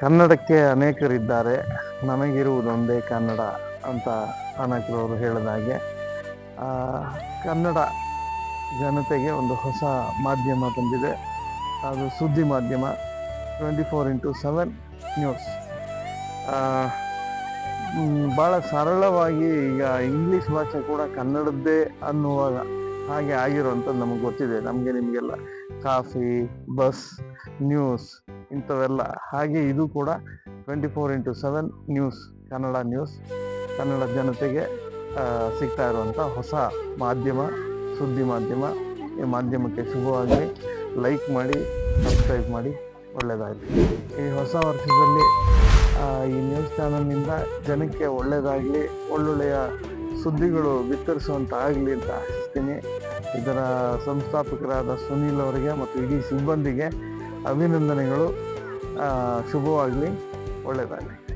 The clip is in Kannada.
ಕನ್ನಡಕ್ಕೆ ಅನೇಕರಿದ್ದಾರೆ. ನಮಗಿರುವುದೊಂದೇ ಕನ್ನಡ ಅಂತ ಅನೇಕರವರು ಹೇಳಿದ ಹಾಗೆ ಕನ್ನಡ ಜನತೆಗೆ ಒಂದು ಹೊಸ ಮಾಧ್ಯಮ ಬಂದಿದೆ ಅದು ಸುದ್ದಿ ಮಾಧ್ಯಮ, twenty four into seven news. ಭಾಳ ಸರಳವಾಗಿ ಈಗ ಇಂಗ್ಲೀಷ್ ಭಾಷೆ ಕೂಡ ಕನ್ನಡದ್ದೇ ಅನ್ನುವಾಗ ಹಾಗೆ ಆಗಿರುವಂಥದ್ದು ನಮಗೆ ಗೊತ್ತಿದೆ. ನಮಗೆ ನಿಮಗೆಲ್ಲ ಕಾಫಿ, ಬಸ್ ನ್ಯೂಸ್ ಇಂಥವೆಲ್ಲ. ಹಾಗೆ ಇದು ಕೂಡ twenty four into seven news Kannada news Kannada ಜನತೆಗೆ ಸಿಗ್ತಾ ಇರುವಂಥ ಹೊಸ ಮಾಧ್ಯಮ, ಸುದ್ದಿ ಮಾಧ್ಯಮ. ಈ ಮಾಧ್ಯಮಕ್ಕೆ ಶುಭವಾಗಲಿ. ಲೈಕ್ ಮಾಡಿ ಸಬ್ಸ್ಕ್ರೈಬ್ ಮಾಡಿ ಒಳ್ಳೆಯದಾಗಲಿ ಈ ಹೊಸ ವರ್ಷದಲ್ಲಿ ಈ ನ್ಯೂಸ್ ಚಾನಲ್ನಿಂದ ಜನಕ್ಕೆ ಒಳ್ಳೆಯದಾಗಲಿ ಒಳ್ಳೊಳ್ಳೆಯ ಸುದ್ದಿಗಳು ಆಗಲಿ ಅಂತ ಆಶಿಸ್ತೀನಿ. ಇದರ ಸಂಸ್ಥಾಪಕರಾದ ಸುನೀಲ್ ಅವರಿಗೆ ಮತ್ತು ಇಡೀ ಸಿಬ್ಬಂದಿಗೆ ಅಭಿನಂದನೆಗಳು. ಶುಭವಾಗಲಿ. ಒಳ್ಳೆಯದಾಗಲಿ